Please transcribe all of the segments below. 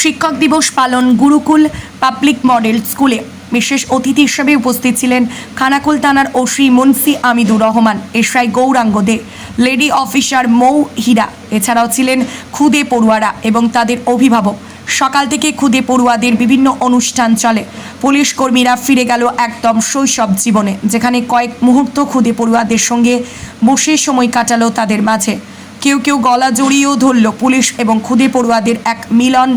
শিক্ষক দিবস পালন গুরুকুল পাবলিক মডেল স্কুলে। বিশেষ অতিথি হিসেবে উপস্থিত ছিলেন খানাকুল থানার OC Munshi Amidur Rahman, SI Gouranga De, lady officer Mou Hira, এছাড়াও ছিলেন খুদে পড়ুয়ারা এবং তাদের অভিভাবক। সকাল থেকে খুদে পড়ুয়াদের বিভিন্ন অনুষ্ঠান চলে। পুলিশ কর্মীরা ফিরে গেল একদম শৈশব জীবনে, যেখানে কয়েক মুহূর্ত খুদে পড়ুয়াদের সঙ্গে বসে সময় কাটালো তাদের মাঝে। কেউ কেউ গলা জড়িয়েও ধরল পুলিশ এবং খুদে পড়ুয়াদের এক মিলন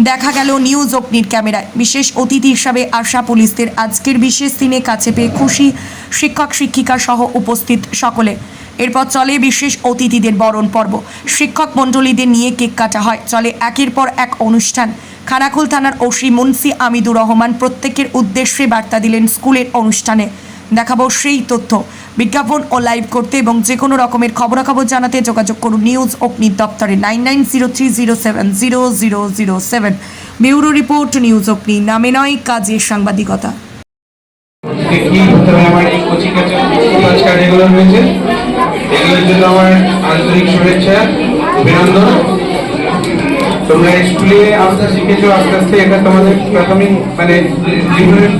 দেখা গেল নিউজ অগ্নির ক্যামেরায়। বিশেষ অতিথি হিসাবে আসা পুলিশদের আজকের বিশেষ দিনে কাছে পেয়ে খুশি শিক্ষক, শিক্ষিকা সহ উপস্থিত সকলে। এরপর চলে বিশেষ অতিথিদের বরণ পর্ব। শিক্ষক মণ্ডলীদের নিয়ে কেক কাটা হয়। চলে একের পর এক অনুষ্ঠান। খানাকুল থানার ওসি মুন্সি আমিদুর রহমান প্রত্যেকের উদ্দেশ্যে বার্তা দিলেন স্কুলের অনুষ্ঠানে। দেখাবো সেই তথ্য। বিজ্ঞাপন ও লাইভ করতে এবং যে কোনো রকমের খবরাখবর জানাতে যোগাযোগ করুন নিউজ অগ্নির দপ্তরে nine nine zero three zero seven zero zero zero seven bureau report news Agni নামে নয় কাজে সাংবাদিকতা। তোমরা স্কুলে আসতে শিখেছো আস্তে আস্তে এটা তোমাদের প্রাথমিক মানে জীবনের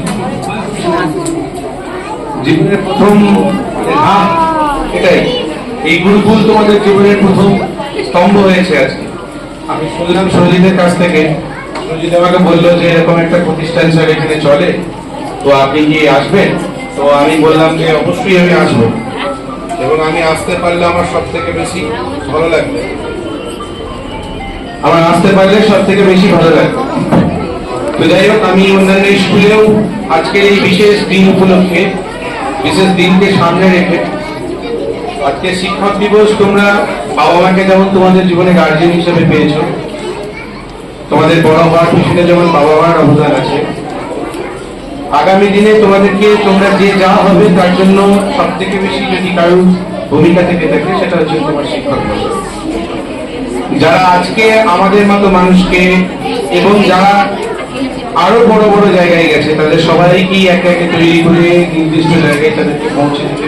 জীবনের প্রথম এটাই। এই গুরুকুল তোমাদের জীবনের প্রথম স্তম্ভ হয়েছে আজকে। আমি শুনলাম সঞ্জিতের কাছ থেকে। সঞ্জিত আমাকে বলল যে এরকম একটা প্রতিষ্ঠান স্যার এখানে চলে। তো আপনি কি আসবেন? তো আমি বললাম যে অবশ্যই আমি আসব। এবং আমি আসতে পারলে আমার সব থেকে বেশি ভালো লাগবে। আমার আসতে পারলে সব থেকে বেশি ভালো লাগবে। তো যাই হোক, আমি অন্যান্য স্কুলেও আজকের এই বিশেষ দিন উপলক্ষে বিশেষ দিনকে সামনে রেখে আজকে শিক্ষক দিবস, তোমরা বাবা মাকে যেমন তোমাদের জীবনে গার্জেন হিসেবে পেয়েছ, তোমাদের বড় হওয়ার পিছনে যেমন বাবা মার অবদান আছে, আগামী দিনে তোমাদেরকে তোমরা যে যা হবে তার জন্য সব থেকে বেশি যদি কারোর ভূমিকা থেকে থাকে, সেটা হচ্ছে তোমার শিক্ষক। যারা আজকে আমাদের মতো মানুষকে এবং যারা আরও বড় বড় জায়গায় গেছে। তাদের সবাইকেই একে একে তৈরি করে নির্দিষ্ট জায়গায় তাদেরকে পৌঁছে দিতে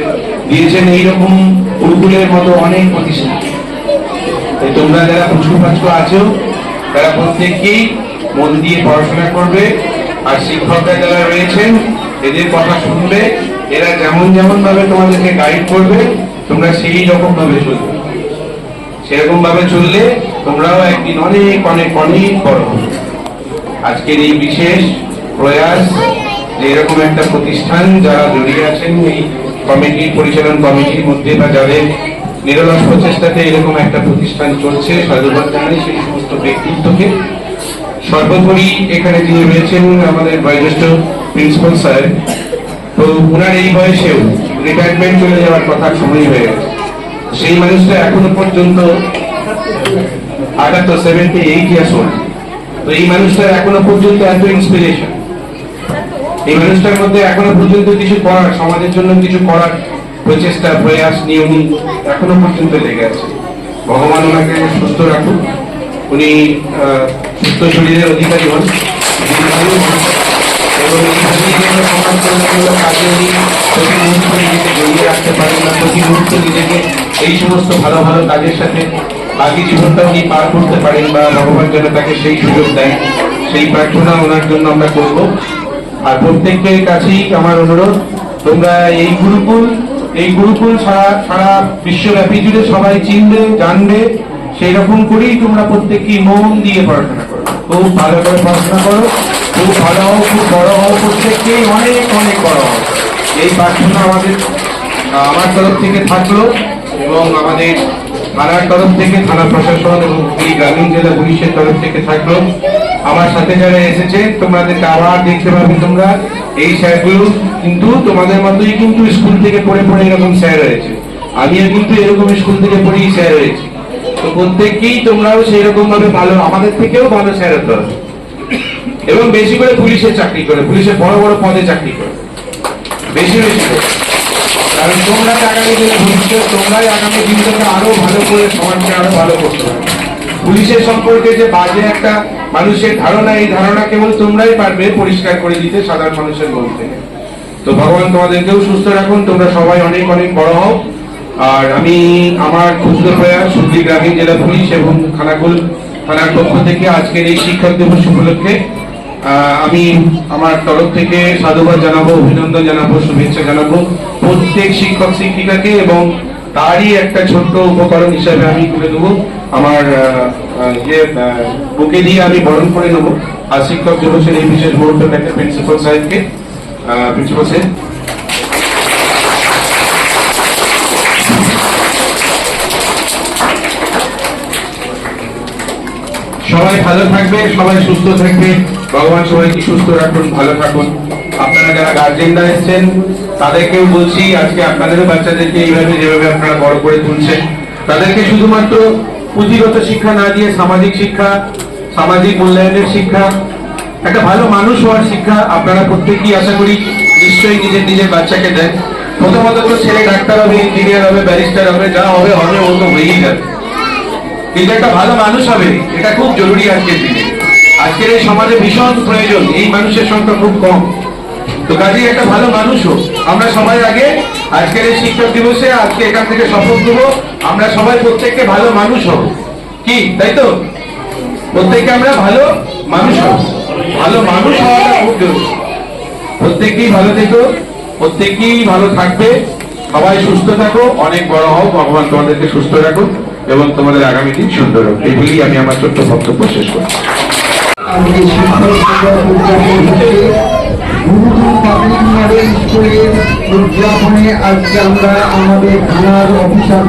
দিয়েছেন? এইরকম গুরুকুলের মতো অনেক প্রতিষ্ঠান। তাই তোমরা যারা পুচকু পাচকু আছো, তারা প্রত্যেককেই মন দিয়ে পড়াশোনা করবে। আর শিক্ষকরা যারা রয়েছেন, এদের কথা শুনবে। এরা যেমন যেমন ভাবে তোমাদেরকে গাইড করবে, তোমরা সেই রকম ভাবে চলবে। সেরকম ভাবে চললে তোমরাও একদিন অনেক অনেক অনেক বড় হবে। আজকের এই বিশেষ প্রয়াস, এরকম একটা প্রতিষ্ঠান যারা জড়িয়ে আছেন, এই কমিটি পরিচালন কমিটির মধ্যে বা যাদের নিরলস প্রচেষ্টাতে এরকম একটা প্রতিষ্ঠান চলছে সাধুবাদ জানাই সেই সমস্ত ব্যক্তিত্বকে। সর্বোপরি এখানে যিনি রয়েছেন আমাদের বয়োজ্যেষ্ঠ প্রিন্সিপাল স্যার, তো ওনার এই বয়সেও রিটায়ারমেন্ট চলে যাওয়ার কথা সময় হয়ে গেছে। সেই মানুষটা এখনও পর্যন্ত আঘাত সেভেন্টি এইট ইয়ার্স ওল্ড তো এই মানুষটার এখনও পর্যন্ত এত ইন্সপিরেশন এই মানুষটার মধ্যে এখনও পর্যন্ত কিছু করার, সমাজের জন্য কিছু করার প্রচেষ্টা, প্রয়াস নিয়ে উনি এখনও পর্যন্ত লেগে আছে। ভগবান ওনাকে সুস্থ রাখুন উনি সুস্থ শরীরের অধিকারী হন। এবং এই সমস্ত ভালো ভালো কাজের সাথে বাকি জীবনটা উনি পার করতে পারেন বা ভগবান যেন তাকে সেই সুযোগ দেয়, সেই প্রার্থনা ওনার জন্য আমরা করব। আর প্রত্যেকের কাছেই আমার অনুরোধ, তোমরা এই গুরুকুল এই গুরুকুল সারা সারা বিশ্বব্যাপী জুড়ে সবাই চিনবে, জানবে সেই রকম করেই তোমরা প্রত্যেককেই মন দিয়ে পড়াশোনা করো। খুব ভালো করে পড়াশোনা করো। খুব ভালো হও, খুব বড় হও, প্রত্যেককেই অনেক অনেক বড় হও। এই প্রার্থনা আমাদের আমার তরফ থেকে থাকল এবং আমাদের থানার তরফ থেকে থানা প্রশাসন এবং এই গ্রামীণ জেলা পুলিশের তরফ থেকে থাকল। আমার সাথে যারা এসেছে তোমাদেরকে আবার দেখতে পাবে তোমরা, এই স্যারগুলো কিন্তু তোমাদের মতোই কিন্তু স্কুল থেকে পড়ে পড়ে এরকম স্যার হয়েছে আমিও কিন্তু এরকম স্কুল থেকে পড়েই স্যার হয়েছি তো প্রত্যেককেই তোমরাও সেই রকম ভাবে ভালো, আমাদের থেকেও ভালো স্যার হতে এবং বেশি করে পুলিশের চাকরি করে, পুলিশের বড় বড় পদে চাকরি করে। বেশি বেশি করে। কারণ তোমরা আগামী দিনে ভবিষ্যৎ, তোমরাই আগামী দিনটাকে আরও ভালো করে, সমাজকে আরও ভালো করতে পারবে। পুলিশের সম্পর্কে যে বাজে একটা মানুষের ধারণা, এই ধারণা কেবল তোমরাই পারবে পরিষ্কার করে দিতে সাধারণ মানুষের মন থেকে তো ভগবান তোমাদেরকেও সুস্থ রাখুন, তোমরা সবাই অনেক অনেক বড় হও। আর আমি আমার খুচরো প্রয়াস সুদ্রি গ্রামীণ জেলা পুলিশ এবং খানাকুল থানার পক্ষ থেকে আজকের এই শিক্ষক দিবস উপলক্ষে আমি আমার তরফ থেকে সাধুবাদ জানাব, অভিনন্দন জানাব, শুভেচ্ছা জানাব। প্রত্যেক শিক্ষক, শিক্ষিকাকে এবং তারই একটা ছোট্ট উপকরণ হিসাবে আমি তুলে দেবো আমার যে বুকে দিয়ে আমি বরণ করে নেব। আর শিক্ষক দিবসের এই বিশেষ মুহূর্তটাকে প্রিন্সিপাল সাহেবকে প্রিন্সিপাল সাহেব। সবাই ভালো থাকবে, সবাই সুস্থ থাকবে। ভগবান সবাইকে সুস্থ রাখুন, ভালো থাকুন। আপনারা যারা গার্জেনরা এসেছেন, তাদেরকেও বলছি, আজকে আপনাদেরও বাচ্চাদেরকে এইভাবে যেভাবে আপনারা বড় করে তুলছেন, তাদেরকে শুধুমাত্র পুঁজিগত শিক্ষা না দিয়ে সামাজিক শিক্ষা, সামাজিক মূল্যায়নের শিক্ষা, একটা ভালো মানুষ হওয়ার শিক্ষা আপনারা প্রত্যেকেই আশা করি নিশ্চয়ই নিজের নিজের বাচ্চাকে দেন। প্রথমত তো ছেলে ডাক্তার হবে ইঞ্জিনিয়ার হবে ব্যারিস্টার হবে, যা হবে হবে, ও তো হয়েই যাবে। কিন্তু একটা ভালো মানুষ হবে, এটা খুব জরুরি আজকের দিনে। আজকের এই সমাজে ভীষণ প্রয়োজন এই মানুষের সংখ্যা খুব কম। তো কাজেই একটা ভালো মানুষ হোক আমরা সবাই আগে আজকের এই শিক্ষক দিবসে আজকে এখান থেকে শপথ দেবো আমরা সবাই প্রত্যেককে ভালো মানুষ হব। কি তাই তো? প্রত্যেককে আমরা ভালো মানুষ হব। ভালো মানুষ হওয়াটা খুব জরুরি। প্রত্যেকেই ভালো থেকো প্রত্যেকেই ভালো থাকবে। সবাই সুস্থ থাকো অনেক বড় হও ভগবান তোমাদেরকে সুস্থ রাখুন এবং তোমাদের আগামী দিন সুন্দর হোক। এই বলেই আমি আমার ছোট্ট বক্তব্য শেষ করছি। উদযাপন আজকে আমরা আমাদের থানার অফিসার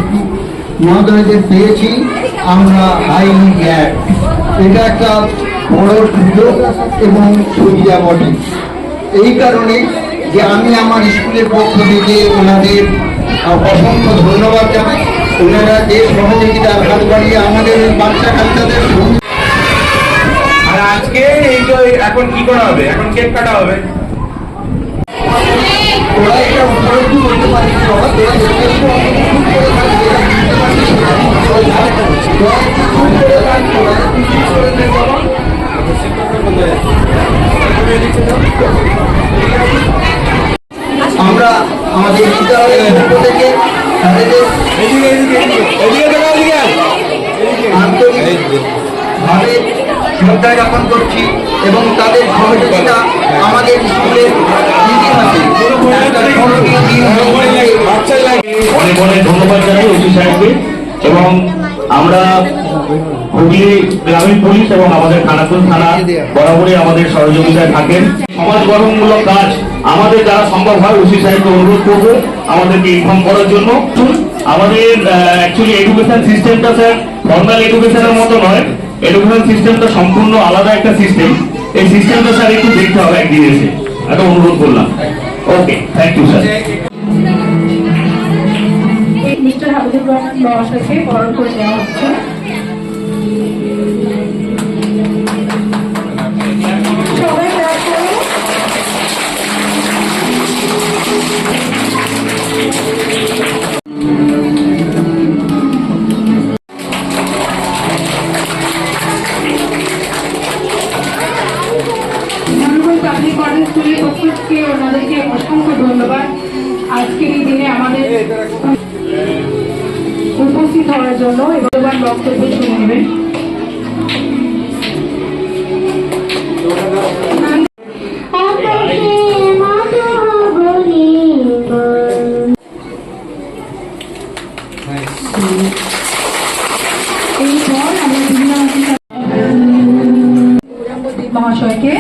মহোদয়দের পেয়েছি আমরা হাইলি গ্যাড এটা একটা বড় সুযোগ এবং সুবিধা বটে। এই কারণে যে আমি আমার স্কুলের পক্ষ থেকে ওনাদের অসংখ্য ধন্যবাদ জানাই, ওনারা যে সহযোগিতার হাত বাড়িয়ে আমাদের বাচ্চা কাচ্চাদের সঙ্গে আর আজকে এই যে এখন কি করা হবে? এখন কেক কাটা হবে। আমরা আমাদের বিদ্যালয়ের পক্ষ থেকে আন্তরিকভাবে শ্রদ্ধা জ্ঞাপন করছি এবং তাদের সহযোগিতা আমাদের স্কুলের। অনেক অনেক ধন্যবাদ জানাই ওসি সাহেবকে। এবং আমরা হুগলি গ্রামীণ পুলিশ এবং আমাদের খানাকুল থানা বরাবরই আমাদের সহযোগিতায় থাকেন। সমাজ গঠনমূলক কাজ আমাদের যারা সম্ভব হয় ওসি সাহেবকে অনুরোধ করব আমাদেরকে ইনফর্ম করার জন্য। আমাদের অ্যাকচুয়ালি এডুকেশন সিস্টেমটা স্যার ফর্মাল এডুকেশনের মতো নয়। এডুকেশন সিস্টেমটা সম্পূর্ণ আলাদা একটা সিস্টেম এই সিস্টেমটা স্যার একটু দেখতে হবে একদিন এসে। একটা অনুরোধ করলাম। Okay thank you sir mister Habibur Rahman মহাশয়কে বরণ করে নেওয়া হচ্ছে। অসংখ্য ধন্যবাদ। আজকের এই দিনে আমাদের উপস্থিত হওয়ার জন্য এবার বক্তব্য শুনে নেবেন। এরপর আমরা মহাশয়কে